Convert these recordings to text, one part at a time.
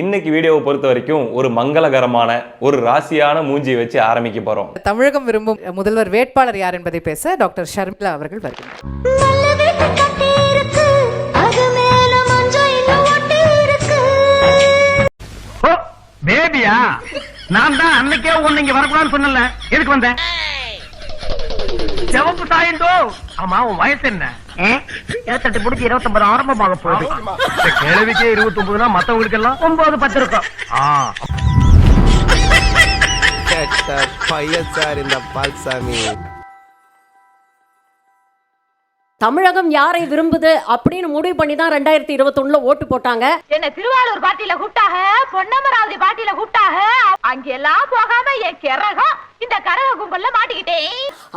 இன்னைக்கு வீடியோவை பொறுத்த வரைக்கும் ஒரு மங்களகரமான ஒரு ராசியான மூஞ்சி வச்சு ஆரம்பிக்க போறோம். தமிழகம் விரும்பும் முதல்வர் வேட்பாளர் யார் என்பதை பேச டாக்டர் ஷர்மிளா அவர்கள் வருகிறார். பேபியா? நான் தான் அன்னைக்கே உன்னை இங்க வரக்கூடாதுன்னு சொன்னல எதுக்கு வந்த? சிவப்பு தாயண்டோ? ஆமா உன் வயசு என்ன? இருபத்தெட்டு முடிச்சு இருபத்தொன்பது ஆரம்பமாக போகுது. கிழவிக்கே இருபத்தி ஒன்பதுனா மத்தவங்களுக்கு எல்லாம் ஒன்பது பத்து இருக்கும். பையன் சார் இந்த பால்சாமி. தமிழகம் யாரை விரும்புது அப்படின்னு முடிவு பண்ணி தான் ரெண்டாயிரத்தி இருபத்தொன்னுல ஓட்டு போட்டாங்க. என்ன திருவாரூர் பாட்டியில கூப்பிட்டாக பொன்னமராவதி பாட்டியில கூப்பிட்டாக அங்கெல்லாம் போகாம என் கிறகம் இந்த கரக கும்பல்ல மாட்டிக்கிட்டேன்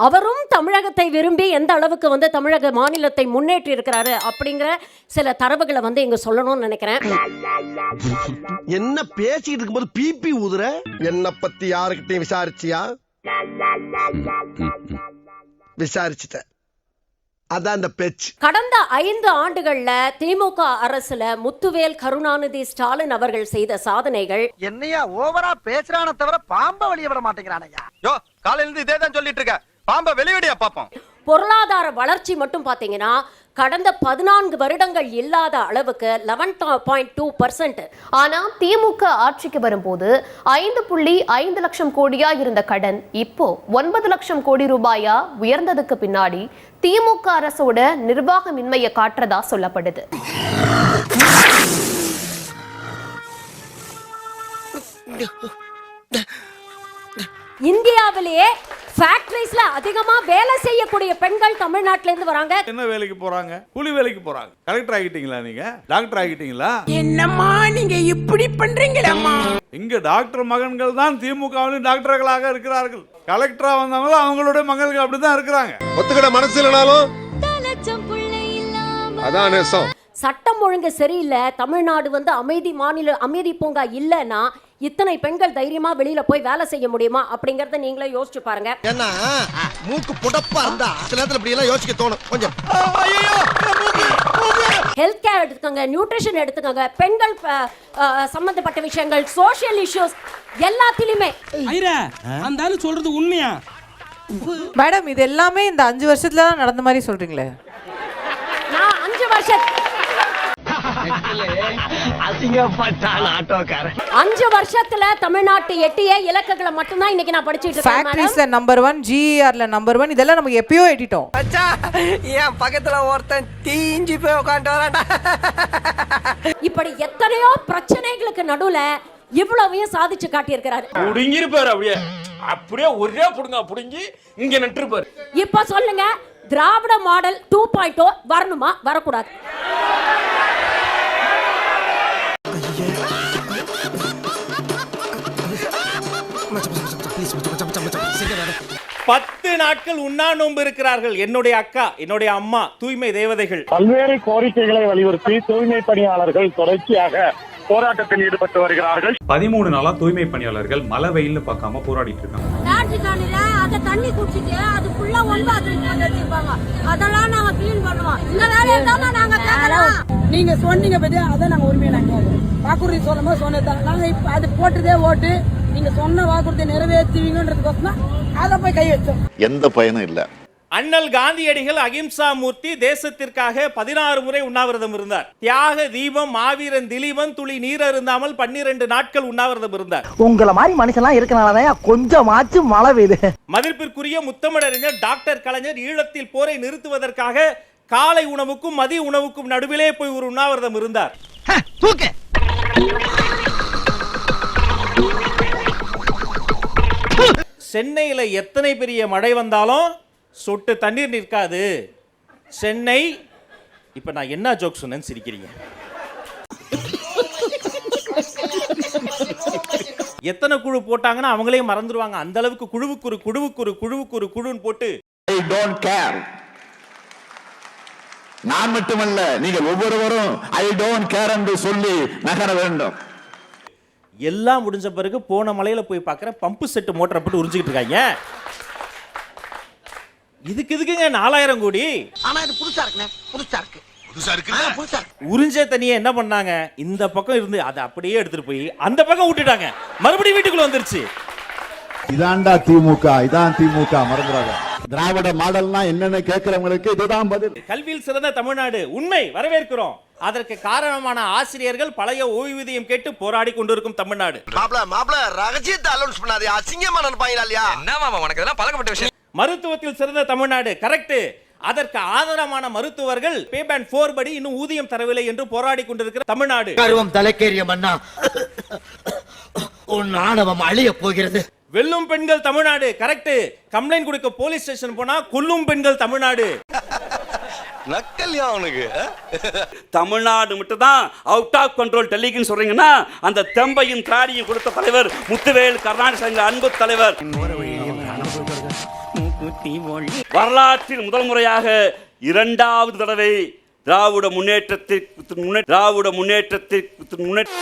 அவரும் தமிழகத்தை விரும்பி எந்த அளவுக்கு வந்து தமிழக மாநிலத்தை முன்னேற்றி இருக்கிறாரு அப்படிங்கிற சில தரவுகளை வந்து இங்க சொல்லணும்னு நினைக்கிறேன். என்ன பேசிட்டு இருக்கும்போது பிபி ஊதுற? என்ன பத்தி யாருக்கிட்டையும் விசாரிச்சியா? விசாரிச்சுட்ட அதான் இந்த பேச்சு. கடந்த ஐந்து ஆண்டுகள்ல திமுக அரசுல முத்துவேல் கருணாநிதி ஸ்டாலின் அவர்கள் செய்த சாதனைகள். என்னையா ஓவரா பேசுறான தவிர பாம்ப வெளிய விட மாட்டேங்கிறானையா? யோ காலையில இருந்து இதே தான் சொல்லிட்டு இருக்க. பாம்ப வெளியடியா பாப்போம். பொருளாதார வளர்ச்சி மட்டும் பாத்தீங்கன்னா கடந்த பதினான்கு வருடங்கள் இல்லாத அளவுக்கு லெவன் பாயிண்ட் டூ பர்சன்ட் ஆனா திமுக ஆட்சிக்கு வரும்போது ஐந்து புள்ளி ஐந்து லட்சம் கோடியா இருந்த கடன் இப்போ ஒன்பது லட்சம் கோடி ரூபாயா உயர்ந்ததுக்கு பின்னாடி திமுக அரசோட நிர்வாகமின்மையை காட்டுறதா சொல்லப்படுது. இந்தியாவிலேயே ஃபேக்டரிஸ்ல அதிகமா வேலை செய்யக்கூடிய பெண்கள் தமிழ்நாட்டுல இருந்து வராங்க. என்ன வேலைக்கு போறாங்க? கூலி வேலைக்கு போறாங்க. கலெக்டர் ஆகிட்டீங்களா நீங்க? டாக்டர் ஆகிட்டீங்களா? என்னம்மா நீங்க இப்படி பண்றீங்களம்மா? இங்க டாக்டர் மகன்கள் தான் திமுகவிலும் டாக்டர்களாக இருக்கிறார்கள். கலெக்டரா வந்தவங்களும் அவங்களுடைய மகன்கள் அப்படிதான் இருக்கிறாங்க. ஒத்துக்கிட மனசு இல்லைனாலும் லட்சம் பிள்ளை இல்லாம. அதான் நேசம். சட்டம் ஒழுங்கு சரியில்லை. தமிழ்நாடு வந்து அமைதி மாநில அமைதி பூங்கா இல்லைன்னா இத்தனை பெண்கள் தைரியமா வெளியில போய் வேலை செய்ய முடியுமா அப்படிங்கறத நீங்களே யோசிச்சு பாருங்க. ஏன்னா மூக்கு புடப்பா இருந்தா சில நேரத்துல இப்படி எல்லாம் யோசிக்க தோணும். கொஞ்சம். ஹெல்த் கேர் எடுத்துக்கோங்க நியூட்ரிஷன் எடுத்துக்கோங்க பெண்கள் சம்பந்தப்பட்ட விஷயங்கள் சோஷியல் இஷ்யூஸ் எல்லாத்திலுமே அந்த ஆளு சொல்றது உண்மையா? மேடம் இது எல்லாமே இந்த அஞ்சு வருஷத்துல தான் நடந்த மாதிரி சொல்றீங்களே. நான் அஞ்சு வருஷம் அசிங்கப்பட்டான் ஆட்டோக்காரன் அஞ்சு வருஷத்துல தமிழ்நாட்டு எட்டிய இலக்குகளை மட்டும்தான் இன்னைக்கு நான் படிச்சுட்டு இருக்கேன். ஃபேக்டரிஸ்ல நம்பர் ஒன் ஜிஆர்ல நம்பர் ஒன் இதெல்லாம் நமக்கு எப்பயோ எட்டிட்டோம். என் பக்கத்துல ஒருத்தன் தீஞ்சு போய் உட்காந்து வரான்டா. இப்படி எத்தனையோ பிரச்சனைகளுக்கு நடுவுல இவ்வளவையும் சாதிச்சு காட்டியிருக்கிறாரு. புடுங்கிருப்பாரு அப்படியே. அப்படியே ஒரே புடுங்க புடுங்கி இங்க நின்றுப்பாரு. இப்ப சொல்லுங்க திராவிட மாடல் டூ பாயிண்ட் ஓ வரணுமா வரக்கூடாது. பத்து நாட்கள் உண்ணா நோன்பு இருக்கிறார்கள். என்னுடைய அக்கா என்னுடைய அம்மா தூய்மை தேவதைகள். பல்வேறு கோரிக்கைகளை வலியுறுத்தி தூய்மை பணியாளர்கள் தொடர்ச்சியாக போராட்டத்தில் ஈடுபட்டு வருகிறார்கள். பதிமூணு நாளா தூய்மை பணியாளர்கள் மழை வெயில்னு பார்க்காம போராடிட்டு இருக்காங்க. தண்ணி குடிச்சிட்டு அது ஃபுல்லா வச்சிருப்பாங்க. அதெல்லாம் நாங்க க்ளீன் பண்ணுவோம். இந்த வேலையை தான் நாங்க கேட்கறோம். நீங்க சொன்னீங்க பத்தி அதை நாங்க உரிமையை நாங்க வாக்குறுதி சொல்லும் போது சொன்னதுதான். நாங்க இப்ப அது போட்டதே ஓட்டு. நீங்க சொன்ன வாக்குறுதியை நிறைவேற்றுவீங்கன்றதுக்கோசம் அதை போய் கை வச்சோம். எந்த பயனும் இல்ல. அண்ணல் காந்தியடிகள் அகிம்சா மூர்த்தி தேசத்திற்காக பதினாறு முறை உண்ணாவிரதம் இருந்தார். தியாக தீபம் மாவீரன் திலீபன் துளி நீர் அருந்தாமல் பன்னிரண்டு நாட்கள் உண்ணாவிரதம் இருந்தார். உங்கள மாதிரி மனுஷன்லாம் இருக்கனாலதான் கொஞ்சமாச்சும் மழை பெய்யுது. மதிப்பிற்குரிய முத்தமிழறிஞர் டாக்டர் கலைஞர் ஈழத்தில் போரை நிறுத்துவதற்காக காலை உணவுக்கும் மதிய உணவுக்கும் நடுவிலே போய் ஒரு உண்ணாவிரதம் இருந்தார். சென்னையில் எத்தனை பெரிய மழை வந்தாலும் சொட்டு தண்ணீர் நிற்காது. சென்னை இப்போ நான் என்ன ஜோக் சொன்னேன்னு சிரிக்கிறீங்க. எத்தனை குழு போட்டாங்கன்னா அவங்களே மறந்துடுவாங்க அந்த அளவுக்கு குழுவுக்கு ஒரு குழுவுக்கு ஒரு குழுவுக்கு ஒரு குழுன்னு போட்டு. ஐ டோன்ட் கேர் நான் மட்டுமல்ல நீங்கள் ஒவ்வொருவரும் ஐ டோன்ட் கேர் என்று சொல்லி நகர வேண்டும். எல்லாம் முடிஞ்ச பிறகு போன மலையில போய் பார்க்குறேன் பம்பு செட்டு மோட்டரை போட்டு உறிஞ்சிக்கிட்டு இருக்காங்க. இதுக்கு இதுக்குங்க நாலாயிரம் கோடி. ஆனா இது புதுசா இருக்குண்ணே புதுசா இருக்கு. உறிஞ்ச தண்ணியை என்ன பண்ணாங்க? இந்த பக்கம் இருந்து அதை அப்படியே எடுத்துட்டு போய் அந்த பக்கம் விட்டுட்டாங்க மறுபடியும் வீட்டுக்குள்ள வந்துருச்சு. இதான்டா திமுக இதான் திமுக மறந்துடாத. திராவிட மாடல்னா என்னன்னு கேட்கறவங்களுக்கு இதுதான் பதில். கல்வியில் சிறந்த தமிழ்நாடு உண்மை வரவேற்கிறோம். அதற்கு காரணமான ஆசிரியர்கள் பழைய ஓய்வூதியம் கேட்டு போராடி கொண்டிருக்கும் தமிழ்நாடு. மாப்ள மாப்ள ரகசியத்தை அலௌன்ஸ் பண்ணாதே. அசிங்கமா நினைப்பாங்களா இல்லையா? என்ன மாமா உனக்கு இதெல்லாம் பழக்கப்பட்ட விஷயம். மருத்துவத்தில் சிறந்த தமிழ்நாடு கரெக்ட் அதற்கு ஆதரமான மருத்துவர்கள் பே பேண்ட் போர் படி இன்னும் ஊதியம் தரவில்லை என்று போராடி கொண்டிருக்கிற தமிழ்நாடு. கருவம் தலைக்கேறிய மன்னா உன் ஆணவம் அழிய போகிறது. வெல்லும் பெண்கள் தமிழ்நாடு கரெக்ட் கம்ப்ளைண்ட் கொடுக்க போலீஸ் ஸ்டேஷன் போனா கொல்லும் பெண்கள் தமிழ்நாடு. நக்கல்யா அவனுக்கு தமிழ்நாடு மட்டும் தான் அவுட் ஆஃப் கண்ட்ரோல் டெல்லிக்குன்னு சொல்றீங்கன்னா அந்த தெம்பையும் திராடியும் கொடுத்த தலைவர் முத்துவேல் கருணாநிதி அன்பு தலைவர். வரலாற்றில் முதல் முறையாக இரண்டாவது தடவை திராவிட முன்னேற்றத்திற்கு முன்னே- திராவிட முன்னேற்றத்திற்கு முன்னேற்ற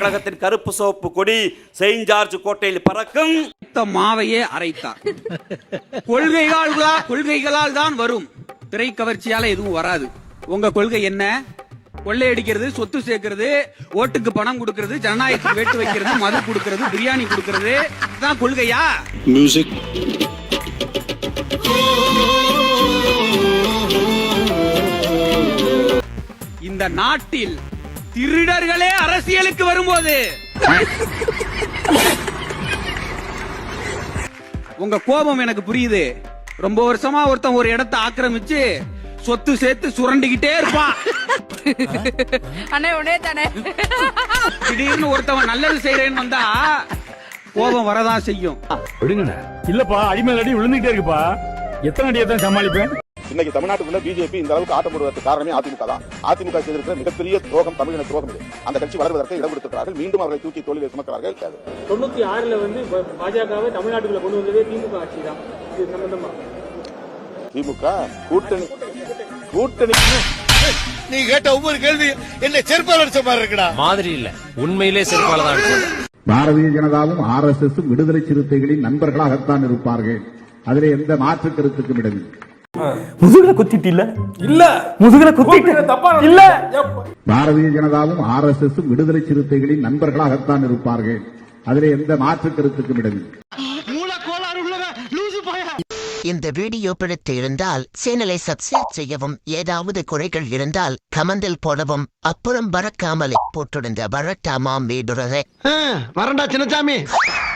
கழகத்தின் கருப்பு சோப்பு கொடி செயின்ட் ஜார்ஜ் கோட்டையில் பறக்கும். மாவையே அரைத்தார். கொள்கைகளா கொள்கைகளால் தான் வரும். திரை கவர்ச்சியால எதுவும் வராது. உங்க கொள்கை என்ன? கொள்ளையடிக்கிறது சொத்து சேர்க்கிறது ஓட்டுக்கு பணம் கொடுக்கிறது ஜனநாயகத்துக்கு வேட்டு வைக்கிறது மது கொடுக்கிறது பிரியாணி கொடுக்கிறது இதுதான் கொள்கையா? இந்த நாட்டில் திருடர்களே அரசியலுக்கு வரும்போது. உங்க கோபம் எனக்கு புரியுது. ரொம்ப வருஷமா ஒருத்தன் ஒரு இடத்தை ஆக்கிரமிச்சு சொத்து சேர்த்து சுரண்டிக்கிட்டே இருப்பான். அண்ணே உடனே தானே. திடீர்னு ஒருத்தவன் நல்லது செய்யறேன்னு வந்தா கோபம் வரதான் செய்யும். விடுங்கண்ணே. இல்லப்பா அடிமேல் அடி விழுந்துகிட்டே இருக்குப்பா. எத்தனை அடியை தான் சமாளிப்பேன்? இன்னைக்கு தமிழ்நாட்டுக்குள்ள பிஜேபி இந்த அளவுக்கு ஆட்டம் போடுவதற்கு காரணமே அதிமுக தான். அதிமுக செய்திருக்கிற மிகப்பெரிய துரோகம் தமிழின துரோகம் இது. அந்த கட்சி வளர்வதற்கு இடம் கொடுத்திருக்கிறார்கள். மீண்டும் அவர்களை தூக்கி தோல்வியை சுமக்கிறார்கள். தொண்ணூத்தி ஆறுல வந்து பாஜகவை தமிழ்நாட்டுக்குள்ள கொண்டு வந்ததே திமுக ஆட்சி தான். இது சம்பந்தமா? திமுக கூட்டணி கூட்டணிக்கு நீ கேட்ட ஒவ்வொரு கேள்வி என்ன செருப்பால் அடிச்ச மாதிரி இருக்குடா. மாதிரி இல்ல. உண்மையிலே செருப்பால தான் பாரதிய ஜனதாவும் ஆர் எஸ் எஸ் விடுதலை சிறுத்தைகளின் நண்பர்களாகத்தான் இருப்பார்கள். அதில் எந்த மாற்று கருத்துக்கும் இடமில்லை. முதுகுல குத்திட்டு இல்ல? இல்ல. முதுகுல குத்திட்டு. இல்ல. பாரதிய ஜனதாவும் ஆர் எஸ் எஸ் விடுதலை சிறுத்தைகளின் நண்பர்களாகத்தான் இருப்பார்கள். அதில் எந்த மாற்று கருத்துக்கும் இடமில்லை. இந்த வீடியோ பிடித்து இருந்தால் சேனலை சப்ஸ்கிரைப் செய்யவும் ஏதாவது குறைகள் இருந்தால் கமெண்டில் போடவும் அப்புறம் பறக்காமலே போட்டிருந்த வரட்டாமாம் வீடுறதை வரண்டா Chinnasamy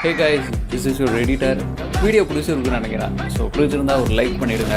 hey guys this is your editor video பிடிச்சிருக்குன்னு நினைக்கிறேன். ஸோ பிடிச்சிருந்தா ஒரு லைக் பண்ணிடுங்க.